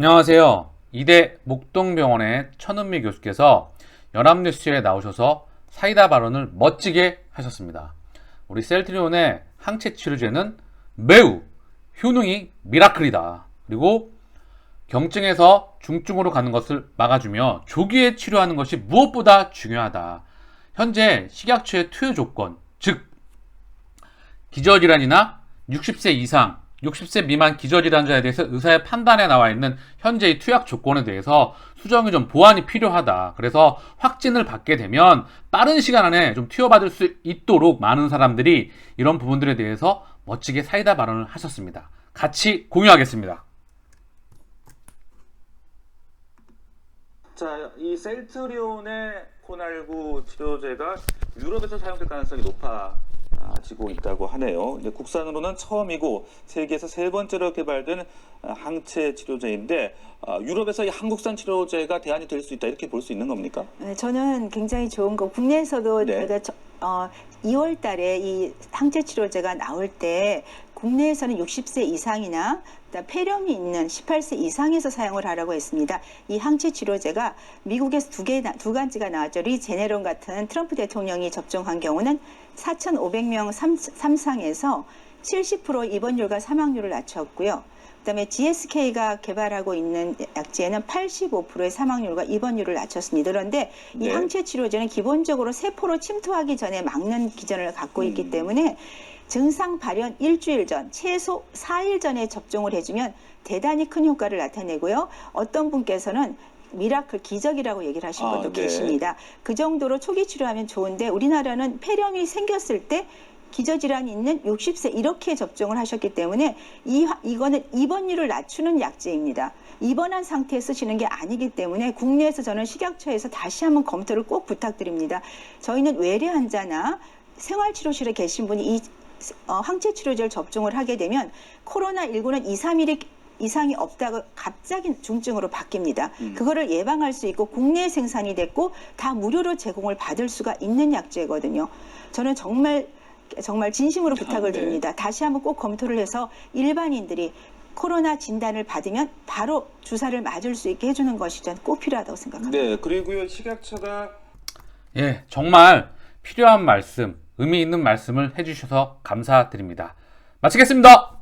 안녕하세요. 이대 목동병원의 천은미 교수께서 연합뉴스에 나오셔서 사이다 발언을 멋지게 하셨습니다. 우리 셀트리온의 항체 치료제는 매우 효능이 미라클이다. 그리고 경증에서 중증으로 가는 것을 막아주며 조기에 치료하는 것이 무엇보다 중요하다. 현재 식약처의 투여 조건, 즉 기저질환이나 60세 이상, 60세 미만 기저질환자에 대해서 의사의 판단에 나와 있는 현재의 투약 조건에 대해서 수정이 좀 보완이 필요하다. 그래서 확진을 받게 되면 빠른 시간 안에 좀 투여받을 수 있도록 많은 사람들이 이런 부분들에 대해서 멋지게 사이다 발언을 하셨습니다. 같이 공유하겠습니다. 자, 이 셀트리온의 코날구 치료제가 유럽에서 사용될 가능성이 높아 지고 있다고 하네요. 국산으로는 처음이고 세계에서 세 번째로 개발된 아, 항체 치료제인데 아, 유럽에서 이 한국산 치료제가 대안이 될 수 있다 이렇게 볼 수 있는 겁니까? 네, 저는 굉장히 좋은 거 국내에서도 네. 제가 저- 어, 2월 달에 이 항체 치료제가 나올 때 국내에서는 60세 이상이나 폐렴이 있는 18세 이상에서 사용을 하라고 했습니다. 이 항체 치료제가 미국에서 두 개, 두 가지가 나왔죠. 리 제네론 같은 트럼프 대통령이 접종한 경우는 4,500명 삼상에서 70% 입원율과 사망률을 낮췄고요. 그다음에 GSK가 개발하고 있는 약제는 85%의 사망률과 입원율을 낮췄습니다. 그런데 이 네. 항체 치료제는 기본적으로 세포로 침투하기 전에 막는 기전을 갖고 있기 음. 때문에 증상 발현 일주일 전, 최소 4일 전에 접종을 해주면 대단히 큰 효과를 나타내고요. 어떤 분께서는 미라클 기적이라고 얘기를 하신 아, 분도 네. 계십니다. 그 정도로 초기 치료하면 좋은데 우리나라는 폐렴이 생겼을 때 기저질환이 있는 60세 이렇게 접종을 하셨기 때문에 이, 화- 이거는 입원율을 낮추는 약제입니다. 입원한 상태에 쓰시는 게 아니기 때문에 국내에서 저는 식약처에서 다시 한번 검토를 꼭 부탁드립니다. 저희는 외래 환자나 생활치료실에 계신 분이 이 어, 항체 치료제를 접종을 하게 되면 코로나19는 2, 3일이 이상이 없다고 갑자기 중증으로 바뀝니다. 음. 그거를 예방할 수 있고 국내 생산이 됐고 다 무료로 제공을 받을 수가 있는 약제거든요. 저는 정말 정말 진심으로 부탁을 네. 드립니다. 다시 한번 꼭 검토를 해서 일반인들이 코로나 진단을 받으면 바로 주사를 맞을 수 있게 해주는 것이 저는 꼭 필요하다고 생각합니다. 네, 그리고요 식약처가 예, 정말 필요한 말씀, 의미 있는 말씀을 해주셔서 감사드립니다. 마치겠습니다.